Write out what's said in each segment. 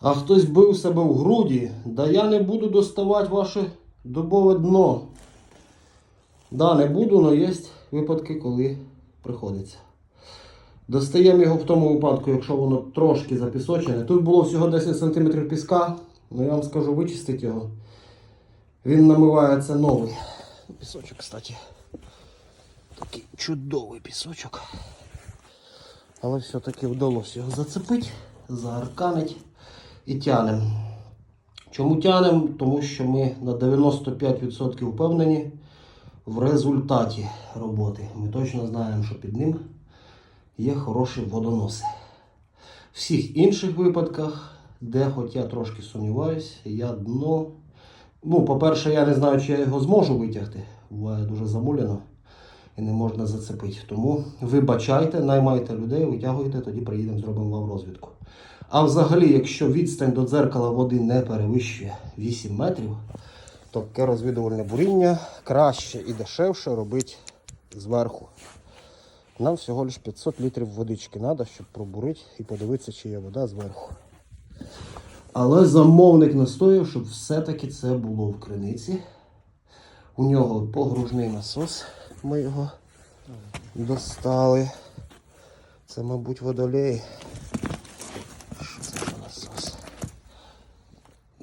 А хтось бив себе в груді, да я не буду доставати ваше дубове дно. Да, не буду, але є випадки, коли приходиться. Достаємо його в тому випадку, якщо воно трошки запісочене. Тут було всього 10 см піска, але я вам скажу, вичистити його. Він намивається новий. Пісочок, кстати. Такий чудовий пісочок. Але все-таки вдалося його зацепити, заарканити і тянемо. Чому тянемо? Тому що ми на 95% впевнені в результаті роботи. Ми точно знаємо, що під ним є хороші водоноси. В всіх інших випадках, де хоч я трошки сумніваюсь, я дно. Ну, по-перше, я не знаю, чи я його зможу витягти. Буває дуже замуляно і не можна зацепити. Тому вибачайте, наймайте людей, витягуйте, тоді приїдемо, зробимо вам розвідку. А взагалі, якщо відстань до дзеркала води не перевищує 8 метрів, то таке розвідувальне буріння краще і дешевше робити зверху. Нам всього лише 500 літрів водички треба, щоб пробурити і подивитися, чи є вода зверху. Але замовник настояв, щоб все-таки це було в криниці. У нього погружний насос. Ми його достали. Це, мабуть, водолей. Що це за насос?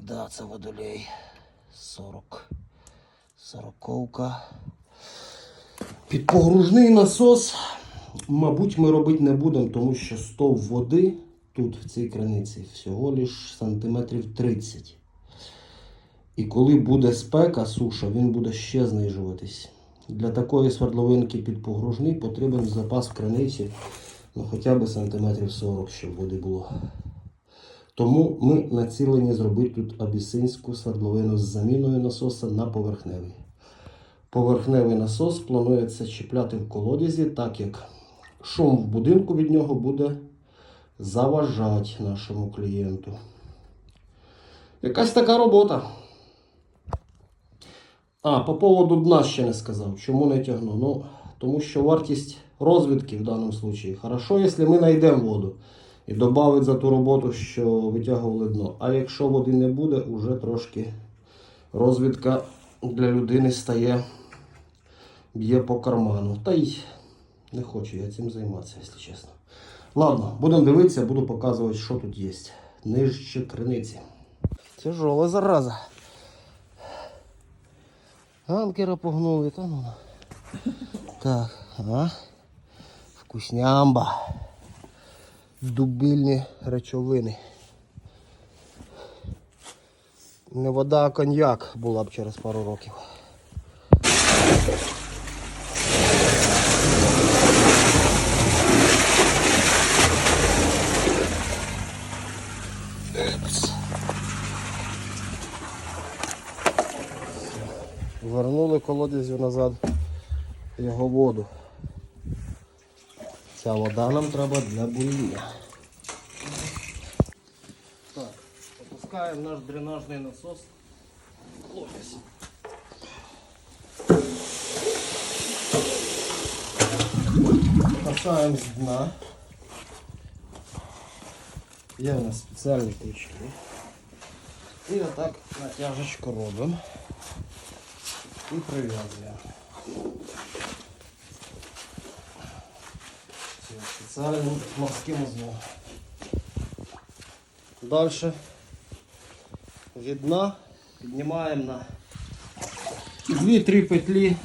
Да, це водолей. 40. Сороковка. Під погружний насос, мабуть, ми робити не будемо, тому що стов води тут, в цій криниці, всього лиш сантиметрів 30. І коли буде спека, суша, він буде ще знижуватись. Для такої свердловинки під погружний потрібен запас в криниці ну, хоча б сантиметрів 40, щоб води було. Тому ми націлені зробити тут абісинську свердловину з заміною насоса на поверхневий. Поверхневий насос планується чіпляти в колодязі, так як шум в будинку від нього буде заважати нашому клієнту. Якась така робота. А, по поводу дна ще не сказав. Чому не тягну? Ну, тому що вартість розвідки в даному випадку хорошо, якщо ми знайдемо воду і додати за ту роботу, що витягували дно. А якщо води не буде, вже трошки розвідка для людини стає б'є по карману. Та й не хочу я цим займатися, якщо чесно. Ладно, будемо дивитися, буду показувати, що тут є. Нижче криниці. Тяжола зараза. Анкера погнули, та ну. Так, а? Вкуснямба. Дубильні речовини. Не вода, а коньяк була б через пару років. Вернули колодязю назад його воду. Ця вода нам треба для буріння. Так, опускаємо наш дренажний насос в колодязь. Касаємо з дна. Є у нас спеціальні крючки. І отак натяжечку робимо і прив'язуємо. Спеціальним морським узлом. Далі від дна піднімаємо на 2-3 петлі.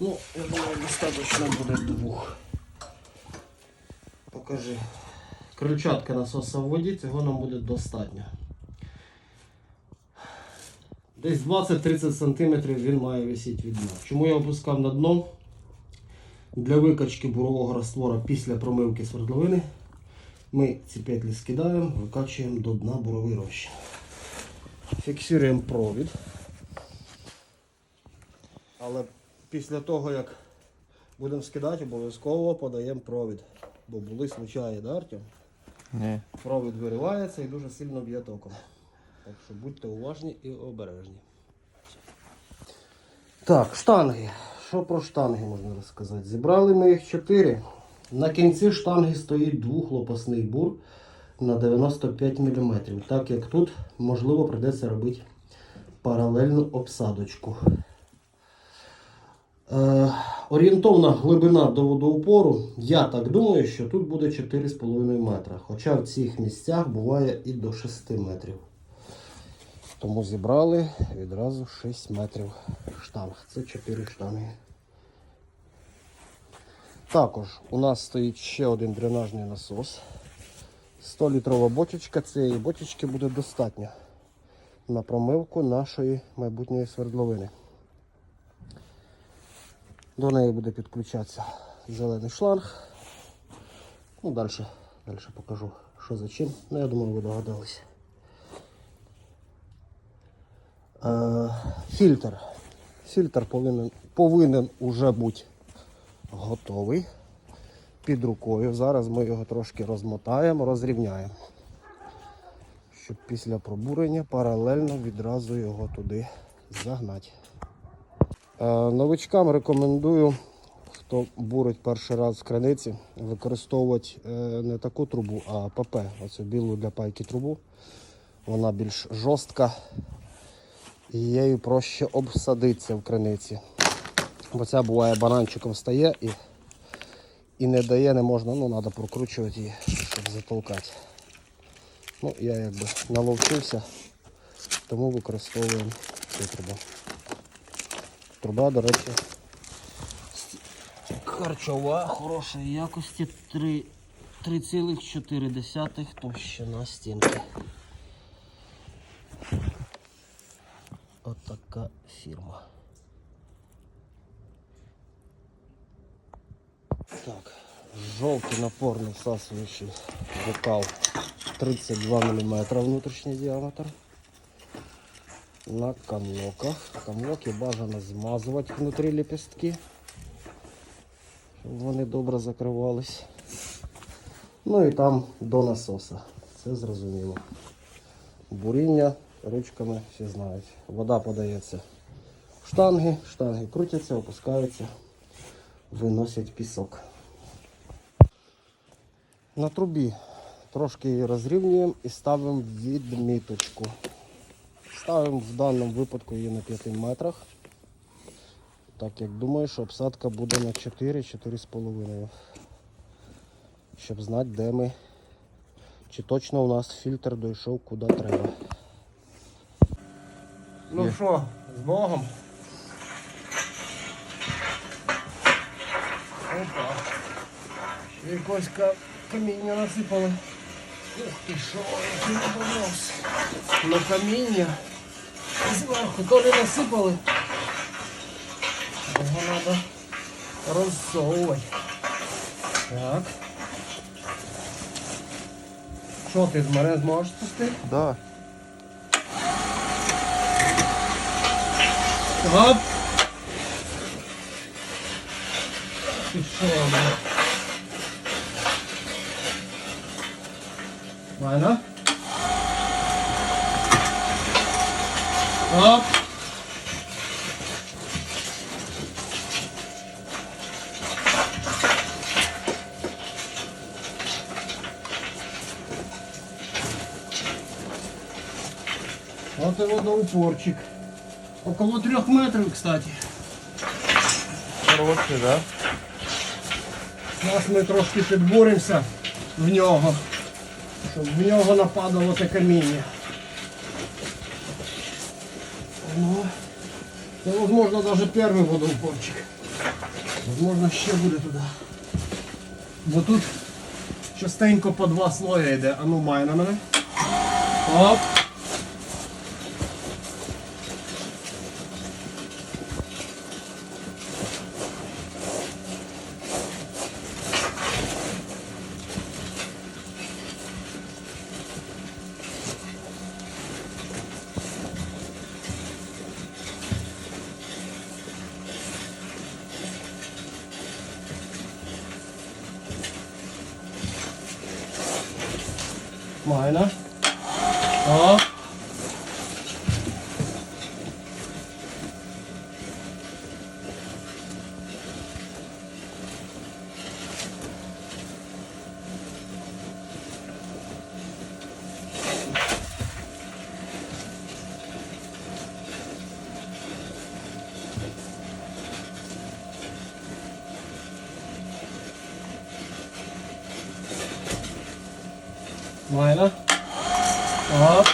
Ну, я думаю, достатньо буде двох. Покажи. Крильчатка насоса в воді, цього нам буде достатньо. Десь 20-30 см він має висіти від дна. Чому я опускав на дно? Для викачки бурового раствора після промивки свердловини ми ці петлі скидаємо, викачуємо до дна буровий розчин. Фіксуємо провід. Але після того, як будемо скидати, обов'язково подаємо провід. Бо були случаї, да, Артем? Ні. Провід виривається і дуже сильно б'є током. Так що будьте уважні і обережні. Так, штанги. Що про штанги можна розказати? Зібрали ми їх чотири. На кінці штанги стоїть двохлопасний бур на 95 мм. Так як тут, можливо, прийдеться робити паралельну обсадочку. Е, орієнтовна глибина до водоупору, я так думаю, що тут буде 4,5 метра. Хоча в цих місцях буває і до 6 метрів. Тому зібрали відразу 6 метрів штанг. Це 4 штанги. Також у нас стоїть ще один дренажний насос. 100-літрова бочечка. Цієї бочечки буде достатньо на промивку нашої майбутньої свердловини. До неї буде підключатися зелений шланг. Ну, далі, далі покажу, що за чим. Ну, я думаю, ви догадалися. Е, фільтр. Фільтр повинен, повинен уже бути готовий під рукою. Зараз ми його трошки розмотаємо, розрівняємо. Щоб після пробурення паралельно відразу його туди загнати. Е, Новичкам рекомендую, хто бурить перший раз в криниці, використовувати е, не таку трубу, а ПП, оцю білу для пайки трубу. Вона більш жорстка і її проще обсадитися в криниці. Бо ця буває бананчиком стає і, і не дає, не можна, ну треба прокручувати її, щоб затолкати. Ну, я якби наловчився, тому використовуємо цю трубу. Труба, до речі, харчова, хорошої якості 3 3,4 товщина стінки. Жовтий напорний всасуючий бокал 32 мм внутрішній діаметр. На камлоках. Камлоки бажано змазувати внутрі ліпістки, щоб вони добре закривались. Ну і там до насоса. Це зрозуміло. Буріння ручками всі знають. Вода подається в штанги, штанги крутяться, опускаються, виносять пісок. На трубі трошки її розрівнюємо і ставимо відміточку. Ставимо в даному випадку її на 5 метрах. Так як думаю, що обсадка буде на 4-4,5. Щоб знати, де ми. Чи точно у нас фільтр дійшов куди треба. Ну що, з Богом? Опа. Якось каміння насипали. Ух ти що, який водонос. На каміння. Зверху теж насипали. Його треба розсовувати. Так. Що ти з мене зможеш спустити? Да. Оп! Ти що, бля? Ладно. Оп! Вот и водоупорчик. Около трех метров, кстати. Хороший, да? Зараз ми трошки підбуримося в нього, щоб в нього нападало те каміння. Ну, це, можливо, навіть перший водоупорчик. Можливо, ще буде туди. Бо тут частенько по два слоя йде. А ну май на мене. Оп. Майна. Оп. Майна. Оп.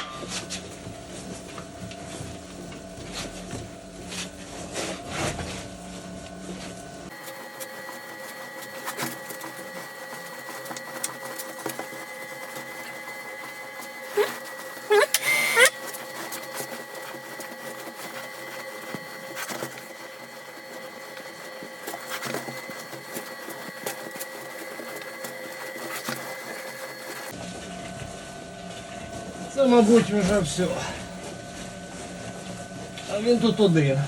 Це, мабуть, вже все. А він тут один.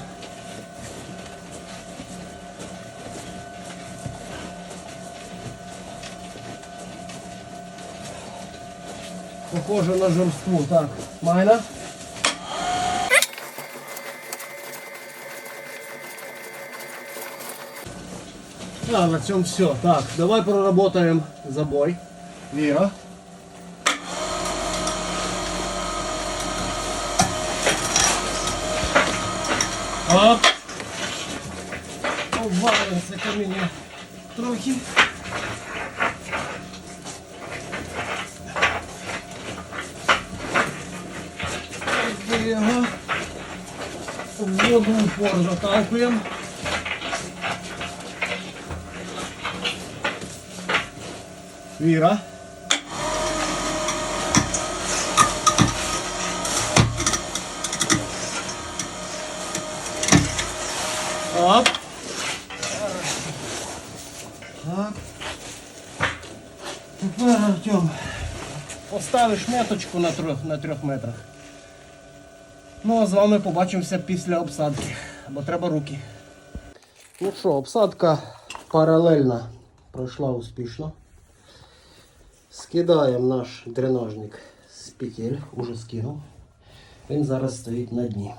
Похоже на жорству. Так, майна. А, на цьому все. Так, давай проработаем забой. Віра. Оп. Обвалимося каміння трохи. Ось його. В воду упор заталкуємо. Віра. Оп. Так. Тепер, Артем, поставиш меточку на трьох, на трьох метрах. Ну, а з вами побачимося після обсадки, бо треба руки. Ну що, обсадка паралельна пройшла успішно. Скидаємо наш дренажник з петель, уже скинув. Він зараз стоїть на дні.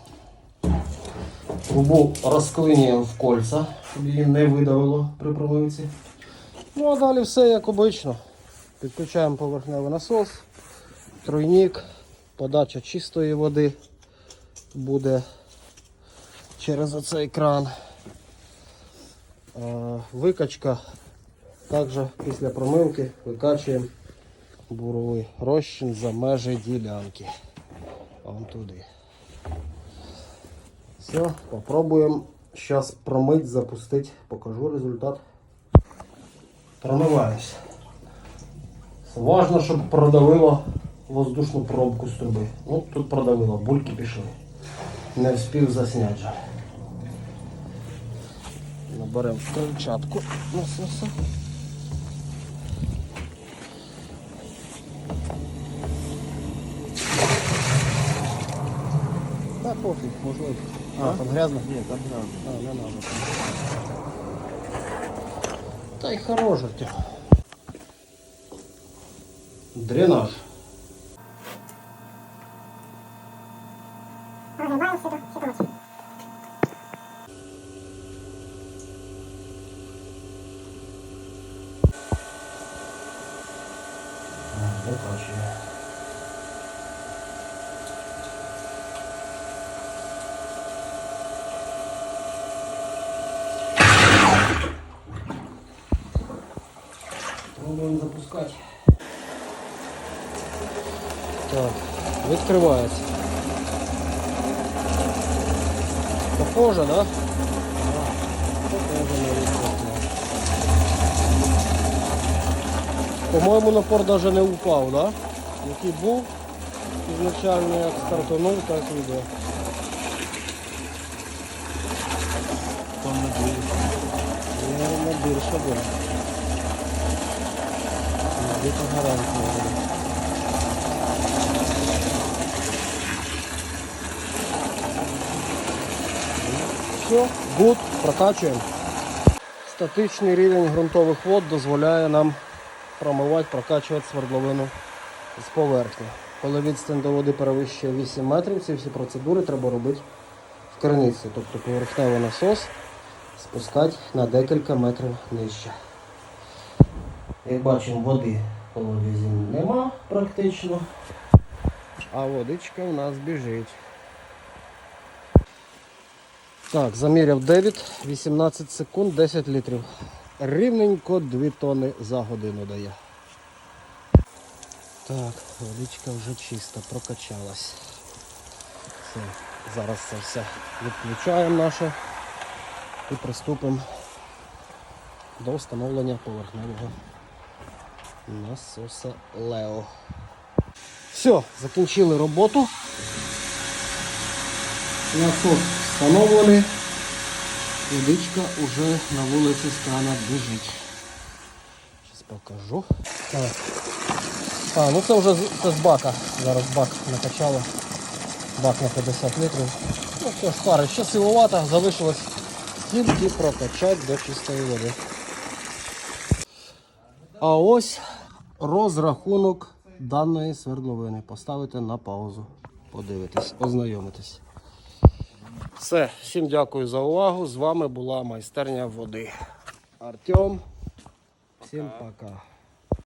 Трубу розклинюємо в кольця, щоб її не видавило при промивці. Ну а далі все як обично. Підключаємо поверхневий насос, тройник, подача чистої води буде через оцей кран. Викачка. Також після промивки викачуємо буровий розчин за межі ділянки. Вон туди. Все, попробуем сейчас промыть, запустить. Покажу результат. Промиваюсь. Важно, щоб продавило воздушну пробку з труби. Ну, тут продавило, бульки пішли. Не встиг засняти жаль. Наберемо крильчатку насоса. Та пофіг, можливо. А, там грязно? Ні, там грязно. А, не надо. Та й хорош, Артем. Дренаж. Викачує. Пробуємо запускати. Так, відкривається. Похоже, да? По-моєму, напор навіть не упав, да? Який був ізначально як стартанув, так і йде. Наверное, більше буде. Где-то гарантия. буде. Все, гуд, прокачуємо. Статичний рівень ґрунтових вод дозволяє нам промивати, прокачувати свердловину з поверхні. Коли відстань до води перевищує 8 метрів, ці всі процедури треба робити в криниці. Тобто поверхневий насос спускати на декілька метрів нижче. Як бачимо, води колодязі нема практично. А водичка у нас біжить. Так, заміряв дебіт, 18 секунд, 10 літрів. Рівненько 2 тони за годину дає. Так, водичка вже чисто прокачалась. Все, зараз це все відключаємо наше і приступимо до встановлення поверхневого насоса Лео. Все, закінчили роботу. Насос встановлений. Водичка уже на вулиці з крана біжить. Зараз покажу. А, ну це вже це з бака. Зараз бак накачали. Бак на 50 літрів. Ну все, старий, ще силовато, залишилось тільки прокачати до чистої води. А ось розрахунок даної свердловини. Поставити на паузу. Подивитись, ознайомитись. Все, всім дякую за увагу. З вами була майстерня води. Артем. Всім пока.